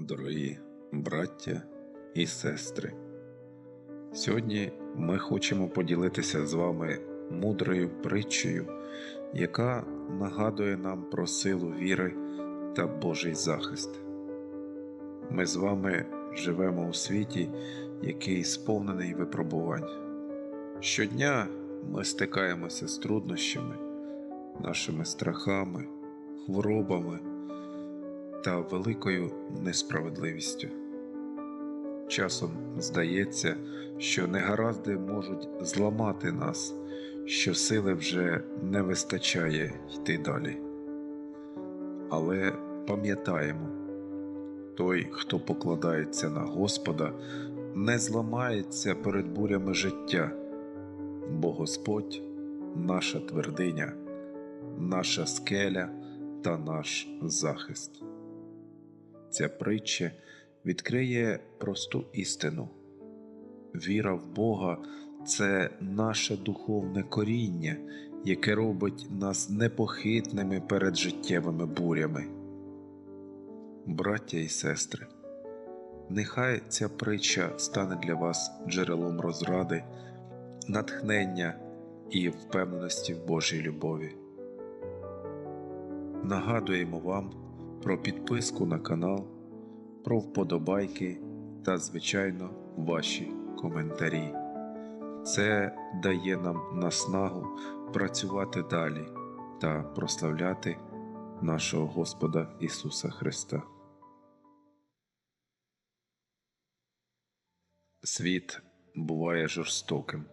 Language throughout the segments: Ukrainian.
Дорогі браття і сестри, сьогодні ми хочемо поділитися з вами мудрою притчею, яка нагадує нам про силу віри та Божий захист. Ми з вами живемо у світі, який сповнений випробувань. Щодня ми стикаємося з труднощами, нашими страхами, хворобами та великою несправедливістю. Часом здається, що негаразди можуть зламати нас, що сили вже не вистачає йти далі. Але пам'ятаємо, той, хто покладається на Господа, не зламається перед бурями життя, бо Господь наша твердиня, наша скеля та наш захист. Ця притча відкриє просту істину. Віра в Бога це наше духовне коріння, яке робить нас непохитними перед життєвими бурями. Браття і сестри, нехай ця притча стане для вас джерелом розради, натхнення і впевненості в Божій любові. Нагадуємо вам про підписку на канал, про вподобайки та, звичайно, ваші коментарі. Це дає нам наснагу працювати далі та прославляти нашого Господа Ісуса Христа. Світ буває жорстоким.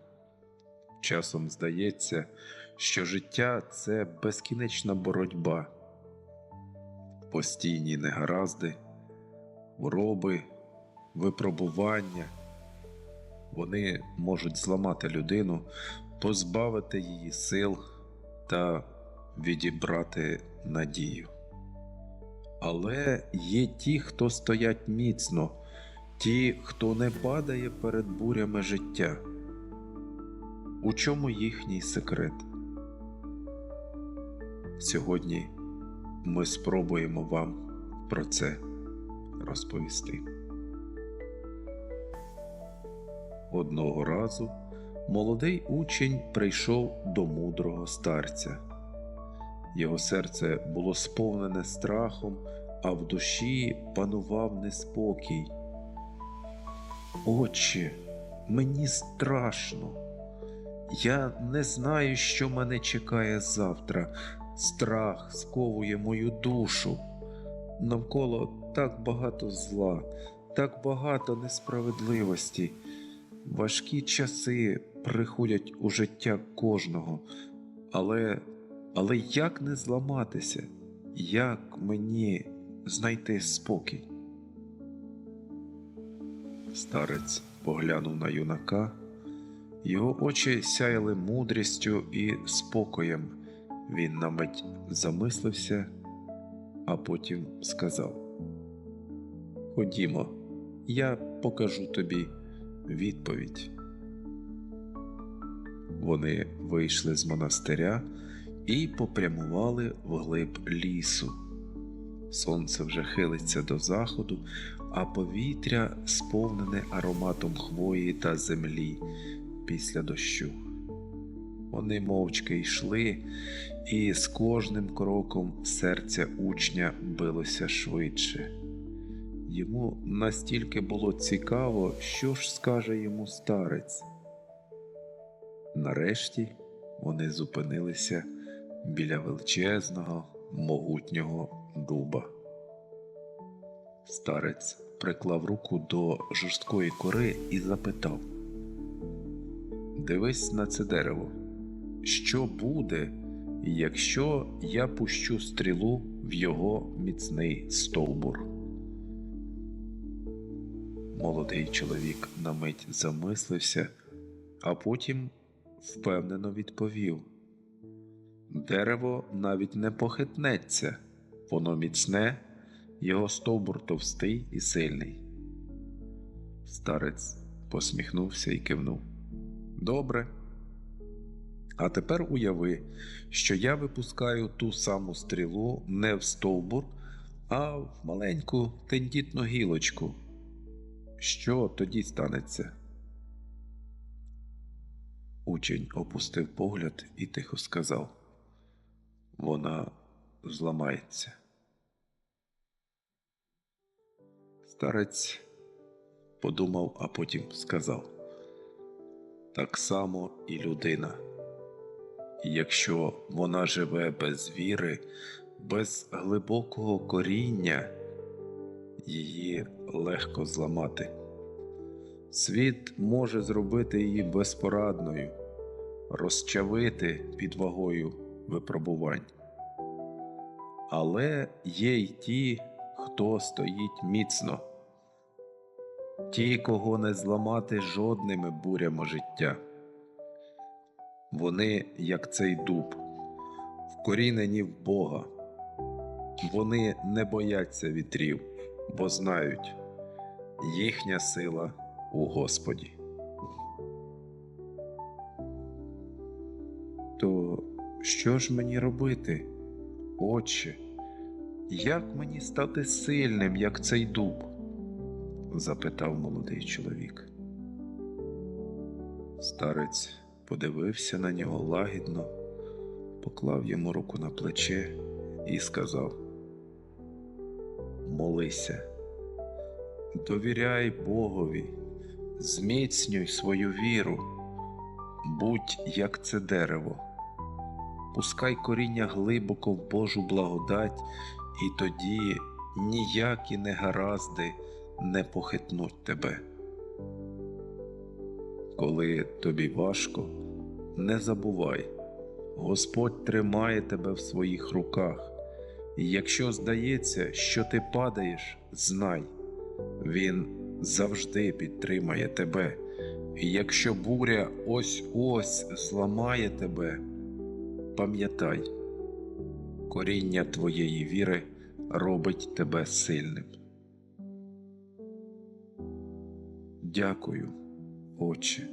Часом здається, що життя це безкінечна боротьба, постійні негаразди, хвороби, випробування. Вони можуть зламати людину, позбавити її сил та відібрати надію. Але є ті, хто стоять міцно, ті, хто не падає перед бурями життя. У чому їхній секрет? Сьогодні ми спробуємо вам про це розповісти. Одного разу молодий учень прийшов до мудрого старця. Його серце було сповнене страхом, а в душі панував неспокій. Отче, мені страшно. Я не знаю, що мене чекає завтра. Страх сковує мою душу. Навколо так багато зла, так багато несправедливості. Важкі часи приходять у життя кожного, але, але як не зламатися, як мені знайти спокій? Старець поглянув на юнака, його очі сяяли мудрістю і спокоєм. Він на мить замислився, а потім сказав: Ходімо, я покажу тобі відповідь. Вони вийшли з монастиря і попрямували вглиб лісу. Сонце вже хилиться до заходу, а повітря сповнене ароматом хвої та землі після дощу. Вони мовчки йшли, і з кожним кроком серце учня билося швидше. Йому настільки було цікаво, що ж скаже йому старець. Нарешті вони зупинилися біля величезного, могутнього дуба. Старець приклав руку до жорсткої кори і запитав: Дивись на це дерево. Що буде, якщо я пущу стрілу в його міцний стовбур? Молодий чоловік на мить замислився, а потім впевнено відповів: Дерево навіть не похитнеться, воно міцне, його стовбур товстий і сильний. Старець посміхнувся і кивнув. Добре. А тепер уяви, що я випускаю ту саму стрілу не в стовбур, а в маленьку тендітну гілочку. Що тоді станеться? Учень опустив погляд і тихо сказав: Вона зламається. Старець подумав, а потім сказав: Так само і людина. Якщо вона живе без віри, без глибокого коріння, її легко зламати. Світ може зробити її безпорадною, розчавити під вагою випробувань. Але є й ті, хто стоїть міцно, ті, кого не зламати жодними бурями життя. Вони, як цей дуб, вкорінені в Бога. Вони не бояться вітрів, бо знають, їхня сила у Господі. То що ж мені робити, Отче? Як мені стати сильним, як цей дуб? запитав молодий чоловік. Старець подивився на нього лагідно, поклав йому руку на плече і сказав: Молися, довіряй Богові, зміцнюй свою віру, будь як це дерево, пускай коріння глибоко в Божу благодать, і тоді ніякі негаразди не похитнуть тебе. Коли тобі важко, не забувай, Господь тримає тебе в своїх руках, якщо здається, що ти падаєш, знай, Він завжди підтримає тебе, і якщо буря ось ось зламає тебе, пам'ятай, коріння твоєї віри робить тебе сильним. Дякую, Отче.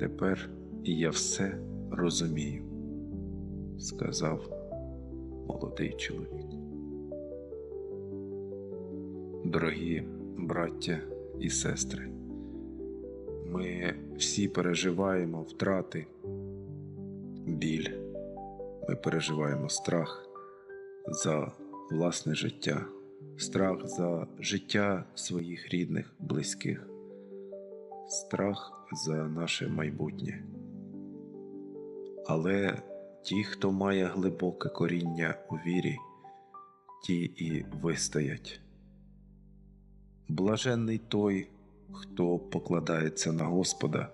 Тепер і я все розумію, сказав молодий чоловік. Дорогі браття і сестри, ми всі переживаємо втрати, біль, ми переживаємо страх за власне життя, страх за життя своїх рідних, близьких, страх за наше майбутнє. Але ті, хто має глибоке коріння у вірі, ті і вистоять. Блаженний той, хто покладається на Господа,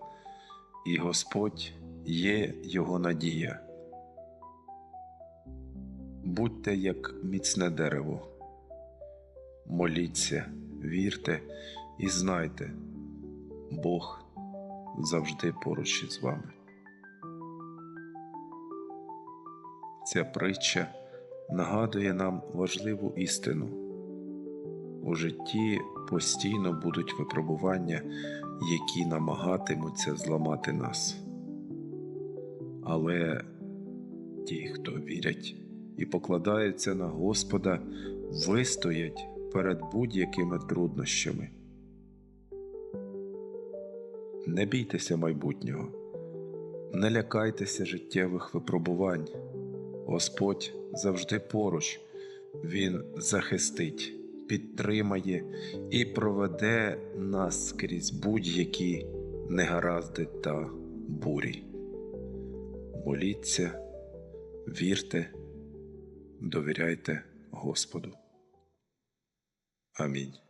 і Господь є його надія. Будьте як міцне дерево, моліться, вірте і знайте, Бог завжди поруч із вами. Ця притча нагадує нам важливу істину. У житті постійно будуть випробування, які намагатимуться зламати нас. Але ті, хто вірять і покладаються на Господа, вистоять перед будь-якими труднощами. Не бійтеся майбутнього, не лякайтеся життєвих випробувань. Господь завжди поруч, Він захистить, підтримає і проведе нас скрізь будь-які негаразди та бурі. Моліться, вірте, довіряйте Господу. Амінь.